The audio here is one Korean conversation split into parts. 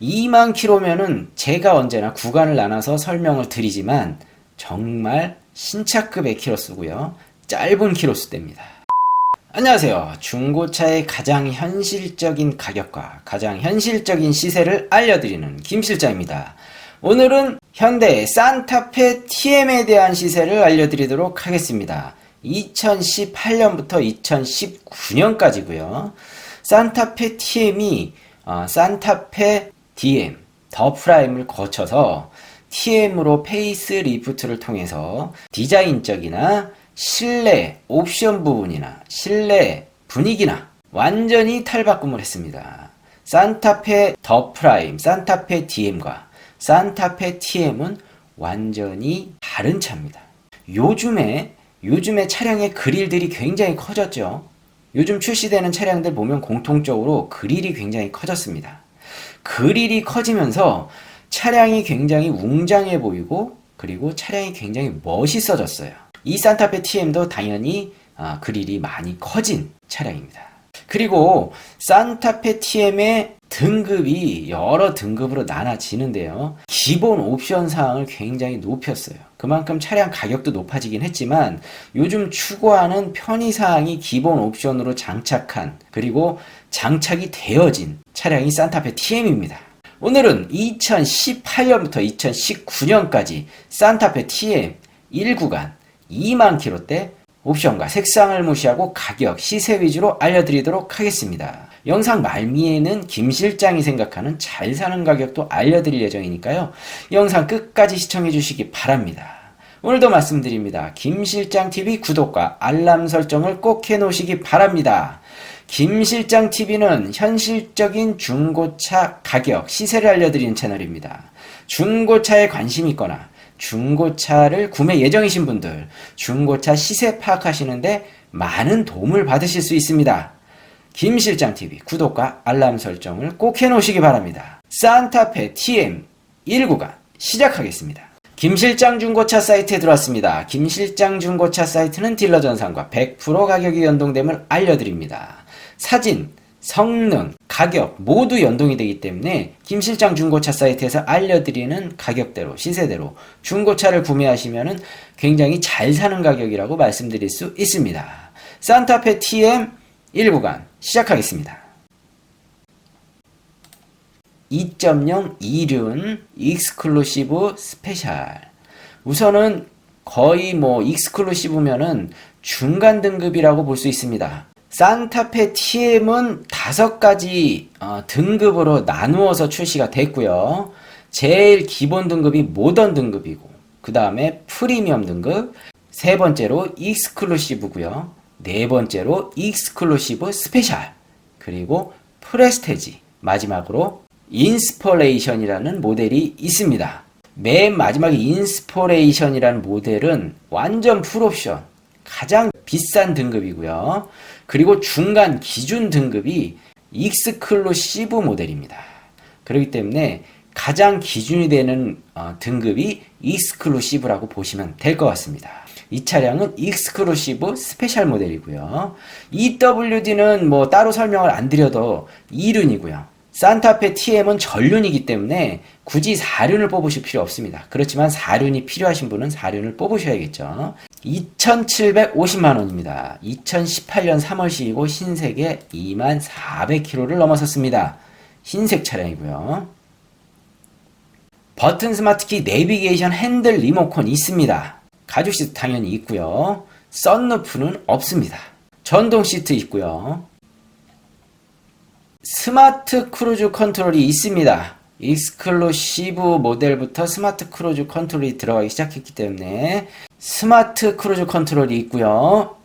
2만 킬로면은 제가 언제나 구간을 나눠서 설명을 드리지만 정말 신차급의 키로수고요. 짧은 키로수대입니다. 안녕하세요. 중고차의 가장 현실적인 가격과 가장 현실적인 시세를 알려드리는 김 실장입니다. 오늘은 현대 산타페 TM에 대한 시세를 알려드리도록 하겠습니다. 2018년부터 2019년까지고요. 산타페 TM이 어, 산타페 DM 더 프라임을 거쳐서 TM으로 페이스 리프트를 통해서 디자인적이나 실내 옵션 부분이나 실내 분위기나 완전히 탈바꿈을 했습니다. 산타페 더 프라임, 산타페 DM과 산타페 TM은 완전히 다른 차입니다. 요즘에 요즘에 차량의 그릴들이 굉장히 커졌죠. 요즘 출시되는 차량들 보면 공통적으로 그릴이 굉장히 커졌습니다. 그릴이 커지면서 차량이 굉장히 웅장해 보이고 그리고 차량이 굉장히 멋있어졌어요. 이 산타페 TM도 당연히 아, 그릴이 많이 커진 차량입니다. 그리고 산타페 TM의 등급이 여러 등급으로 나눠지는데요. 기본 옵션 사항을 굉장히 높였어요. 그만큼 차량 가격도 높아지긴 했지만 요즘 추구하는 편의 사항이 기본 옵션으로 장착한 그리고 장착이 되어진 차량이 산타페 TM입니다. 오늘은 2018년부터 2019년까지 산타페 TM 1구간 2만 킬로대 옵션과 색상을 무시하고 가격, 시세 위주로 알려드리도록 하겠습니다. 영상 말미에는 김 실장이 생각하는 잘 사는 가격도 알려드릴 예정이니까요. 영상 끝까지 시청해 주시기 바랍니다. 오늘도 말씀드립니다. 김 실장 TV 구독과 알람 설정을 꼭 해 놓으시기 바랍니다. 김 실장 TV는 현실적인 중고차 가격, 시세를 알려드리는 채널입니다. 중고차에 관심 있거나 중고차를 구매 예정이신 분들, 중고차 시세 파악하시는데 많은 도움을 받으실 수 있습니다. 김실장TV 구독과 알람 설정을 꼭 해놓으시기 바랍니다. 산타페 TM 1구간 시작하겠습니다. 김실장 중고차 사이트에 들어왔습니다. 김실장 중고차 사이트는 딜러 전산과 100% 가격이 연동됨을 알려드립니다. 사진, 성능, 가격 모두 연동이 되기 때문에 김실장 중고차 사이트에서 알려드리는 가격대로 시세대로 중고차를 구매하시면 굉장히 잘 사는 가격이라고 말씀드릴 수 있습니다. 산타페 TM 1구간 시작하겠습니다. 2.0 이륜 익스클루시브 스페셜 우선은 거의 뭐 익스클루시브면은 중간 등급이라고 볼 수 있습니다. 산타페 TM은 다섯 가지 어, 등급으로 나누어서 출시가 됐고요. 제일 기본 등급이 모던 등급이고 그 다음에 프리미엄 등급 세 번째로 익스클루시브고요. 네 번째로 익스클루시브 스페셜 그리고 프레스테지 마지막으로 인스퍼레이션이라는 모델이 있습니다. 맨 마지막에 인스퍼레이션이라는 모델은 완전 풀옵션 가장 비싼 등급이고요. 그리고 중간 기준 등급이 익스클루시브 모델입니다. 그렇기 때문에 가장 기준이 되는 어, 등급이 익스클루시브라고 보시면 될 것 같습니다. 이 차량은 익스클루시브 스페셜 모델이고요. EWD는 뭐 따로 설명을 안 드려도 2륜이고요. 산타페 TM은 전륜이기 때문에 굳이 4륜을 뽑으실 필요 없습니다. 그렇지만 4륜이 필요하신 분은 4륜을 뽑으셔야겠죠. 2,750만 원입니다. 2018년 3월식이고 흰색에 2만 400km를 넘어섰습니다. 흰색 차량이고요. 버튼 스마트키 내비게이션 핸들 리모컨 있습니다. 가죽 시트 당연히 있고요. 썬루프는 없습니다. 전동 시트 있고요. 스마트 크루즈 컨트롤이 있습니다. 익스클루시브 모델부터 스마트 크루즈 컨트롤이 들어가기 시작했기 때문에 스마트 크루즈 컨트롤이 있고요.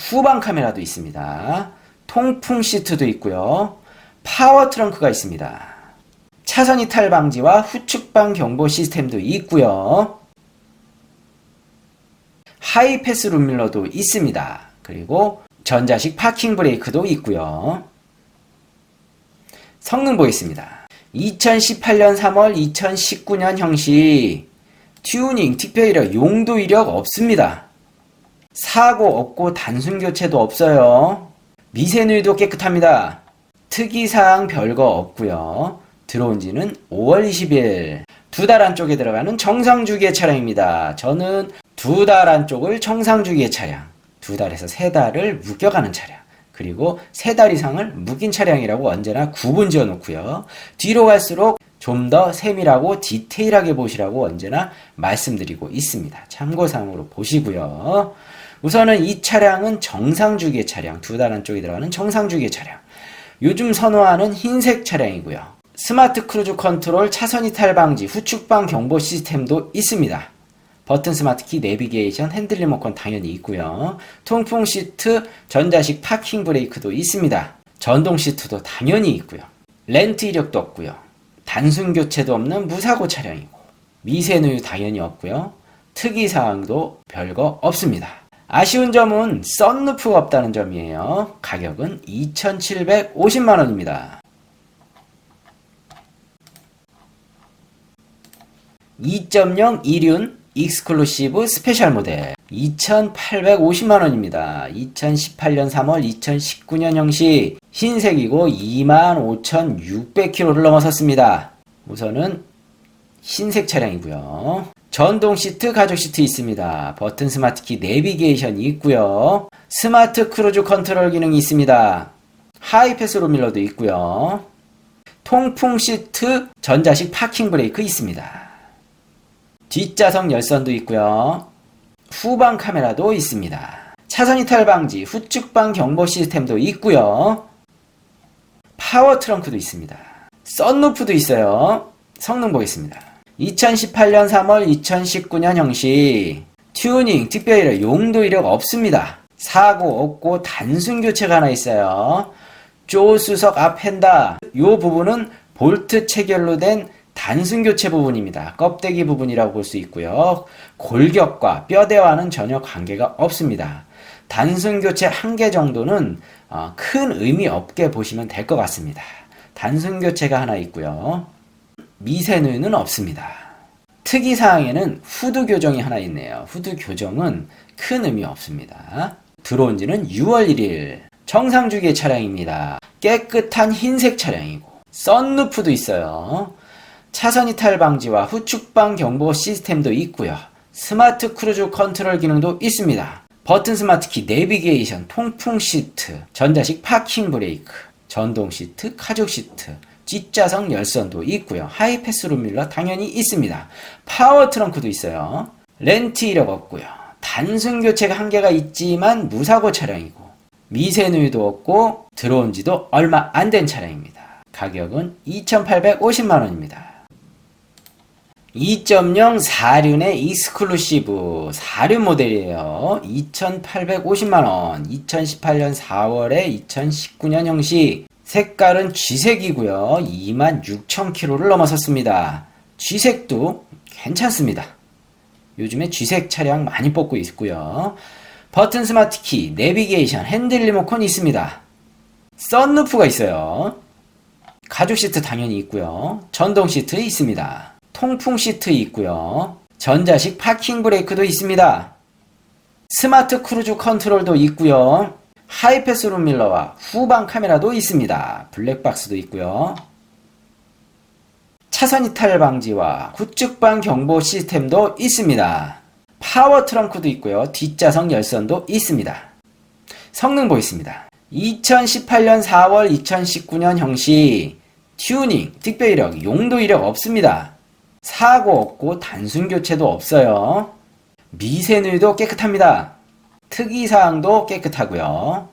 후방 카메라도 있습니다. 통풍 시트도 있고요. 파워 트렁크가 있습니다. 차선 이탈 방지와 후측방 경보 시스템도 있고요. 하이 패스 룸밀러도 있습니다. 그리고 전자식 파킹 브레이크도 있고요. 성능 보겠습니다. 2018년 3월 2019년 형식 튜닝, 특별 이력, 용도 이력 없습니다. 사고 없고 단순 교체도 없어요. 미세누이도 깨끗합니다. 특이사항 별거 없고요. 들어온 지는 5월 20일. 두 달 안쪽에 들어가는 정상 주기의 차량입니다. 저는 두 달 안쪽을 정상주기의 차량, 두 달에서 세 달을 묶여가는 차량, 그리고 세 달 이상을 묶인 차량이라고 언제나 구분 지어 놓고요. 뒤로 갈수록 좀 더 세밀하고 디테일하게 보시라고 언제나 말씀드리고 있습니다. 참고사항으로 보시고요. 우선은 이 차량은 정상주기의 차량, 두 달 안쪽에 들어가는 정상주기의 차량. 요즘 선호하는 흰색 차량이고요. 스마트 크루즈 컨트롤 차선 이탈 방지 후측방 경보 시스템도 있습니다. 버튼 스마트키 내비게이션 핸들 리모컨 당연히 있고요. 통풍 시트 전자식 파킹 브레이크도 있습니다. 전동 시트도 당연히 있고요. 렌트 이력도 없고요. 단순 교체도 없는 무사고 차량이고 미세누유 당연히 없고요. 특이 사항도 별거 없습니다. 아쉬운 점은 썬루프가 없다는 점이에요. 가격은 2,750만 원입니다. 2.0 이륜 익스클루시브 스페셜 모델 2,850만 원입니다. 2018년 3월 2019년 형식 흰색이고 25,600km를 넘어섰습니다. 우선은 흰색 차량이고요. 전동 시트, 가죽 시트 있습니다. 버튼 스마트키 내비게이션이 있고요. 스마트 크루즈 컨트롤 기능이 있습니다. 하이패스 로 밀러도 있고요. 통풍 시트, 전자식 파킹 브레이크 있습니다. 뒷좌석 열선도 있고요. 후방 카메라도 있습니다. 차선 이탈 방지, 후측방 경보 시스템도 있고요. 파워 트렁크도 있습니다. 썬루프도 있어요. 성능 보겠습니다. 2018년 3월 2019년 형식 튜닝, 특별히 용도 이력 없습니다. 사고 없고 단순 교체가 하나 있어요. 조수석 앞 펜다 요 부분은 볼트 체결로 된 단순 교체 부분입니다. 껍데기 부분이라고 볼 수 있고요. 골격과 뼈대와는 전혀 관계가 없습니다. 단순 교체 한 개 정도는 어, 큰 의미 없게 보시면 될 것 같습니다. 단순 교체가 하나 있고요. 미세누유는 없습니다. 특이 사항에는 후드 교정이 하나 있네요. 후드 교정은 큰 의미 없습니다. 들어온 지는 6월 1일. 정상 주기의 차량입니다. 깨끗한 흰색 차량이고, 썬루프도 있어요. 차선 이탈 방지와 후측방 경보 시스템도 있고요. 스마트 크루즈 컨트롤 기능도 있습니다. 버튼 스마트키 내비게이션, 통풍 시트, 전자식 파킹 브레이크, 전동 시트, 가죽 시트, 뒷좌석 열선도 있고요. 하이패스 룸밀러 당연히 있습니다. 파워 트렁크도 있어요. 렌트 이력 없고요. 단순 교체가 한 개가 있지만 무사고 차량이고 미세누유도 없고 들어온 지도 얼마 안 된 차량입니다. 가격은 2,850만 원입니다. 2.0 4륜의 익스클루시브 4륜 모델이에요. 2,850만원. 2018년 4월에 2019년 형식. 색깔은 쥐색이고요. 26,000km를 넘어섰습니다. 쥐색도 괜찮습니다. 요즘에 쥐색 차량 많이 뽑고 있고요. 버튼 스마트키, 내비게이션, 핸들 리모컨 있습니다. 썬루프가 있어요. 가죽 시트 당연히 있고요. 전동 시트 있습니다. 통풍 시트 있고요. 전자식 파킹 브레이크도 있습니다. 스마트 크루즈 컨트롤도 있고요. 하이패스 룸밀러와 후방 카메라도 있습니다. 블랙박스도 있고요. 차선 이탈 방지와 후측방 경보 시스템도 있습니다. 파워 트렁크도 있고요. 뒷좌석 열선도 있습니다. 성능 보겠습니다. 2018년 4월 2019년 형식 튜닝, 특별 이력, 용도 이력 없습니다. 사고 없고 단순 교체도 없어요. 미세누유도 깨끗합니다. 특이사항도 깨끗하고요.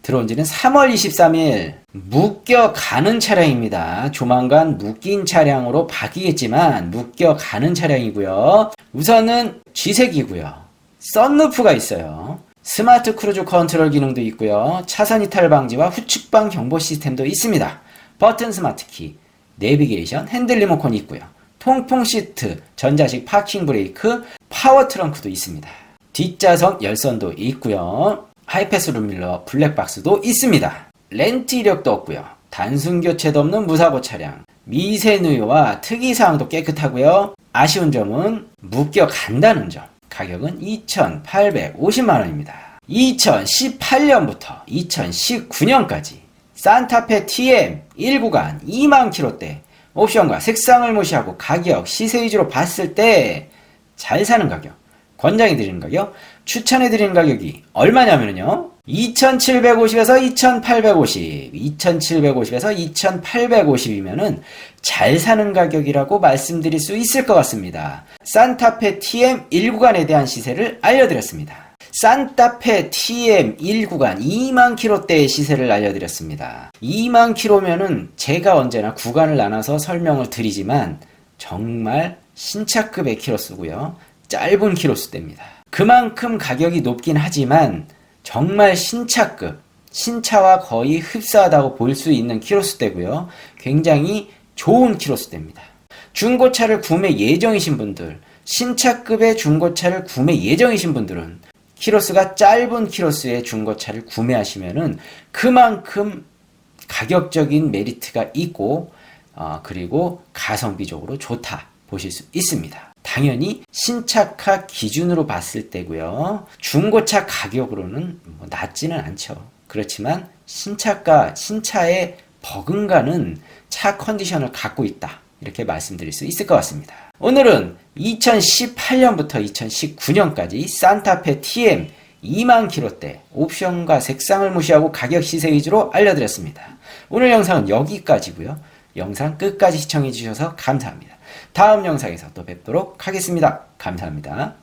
들어온 지는 3월 23일 묶여가는 차량입니다. 조만간 묶인 차량으로 바뀌겠지만 묶여가는 차량이고요. 우선은 쥐색이고요. 썬루프가 있어요. 스마트 크루즈 컨트롤 기능도 있고요. 차선 이탈 방지와 후측방 경보 시스템도 있습니다. 버튼 스마트 키, 내비게이션, 핸들 리모컨이 있고요. 통풍 시트, 전자식 파킹 브레이크, 파워 트렁크도 있습니다. 뒷좌석 열선도 있고요. 하이패스 룸밀러 블랙박스도 있습니다. 렌트 이력도 없고요. 단순 교체도 없는 무사고 차량. 미세누유와 특이사항도 깨끗하고요. 아쉬운 점은 묶여 간다는 점. 가격은 2,850만원입니다. 2018년부터 2019년까지 산타페 TM 1구간 2만 킬로대 옵션과 색상을 무시하고 가격, 시세 위주로 봤을 때 잘 사는 가격, 권장해 드리는 가격, 추천해 드리는 가격이 얼마냐면요. 2,750에서 2,850, 2,750에서 2,850이면은 잘 사는 가격이라고 말씀드릴 수 있을 것 같습니다. 산타페 TM 1구간에 대한 시세를 알려드렸습니다. 산타페 TM 1구간 2만 킬로대의 시세를 알려드렸습니다. 2만 킬로면은 제가 언제나 구간을 나눠서 설명을 드리지만 정말 신차급의 키로수고요. 짧은 키로수대입니다. 그만큼 가격이 높긴 하지만 정말 신차급, 신차와 거의 흡사하다고 볼 수 있는 키로수대고요. 굉장히 좋은 키로수대입니다. 중고차를 구매 예정이신 분들, 신차급의 중고차를 구매 예정이신 분들은 키로수가 짧은 키로수의 중고차를 구매하시면은 그만큼 가격적인 메리트가 있고 어, 그리고 가성비적으로 좋다 보실 수 있습니다. 당연히 신차가 기준으로 봤을 때고요. 중고차 가격으로는 뭐 낮지는 않죠. 그렇지만 신차가 신차의 버금가는 차 컨디션을 갖고 있다. 이렇게 말씀드릴 수 있을 것 같습니다. 오늘은 2018년부터 2019년까지 산타페 TM 2만 킬로대 옵션과 색상을 무시하고 가격 시세 위주로 알려드렸습니다. 오늘 영상은 여기까지고요. 영상 끝까지 시청해 주셔서 감사합니다. 다음 영상에서 또 뵙도록 하겠습니다. 감사합니다.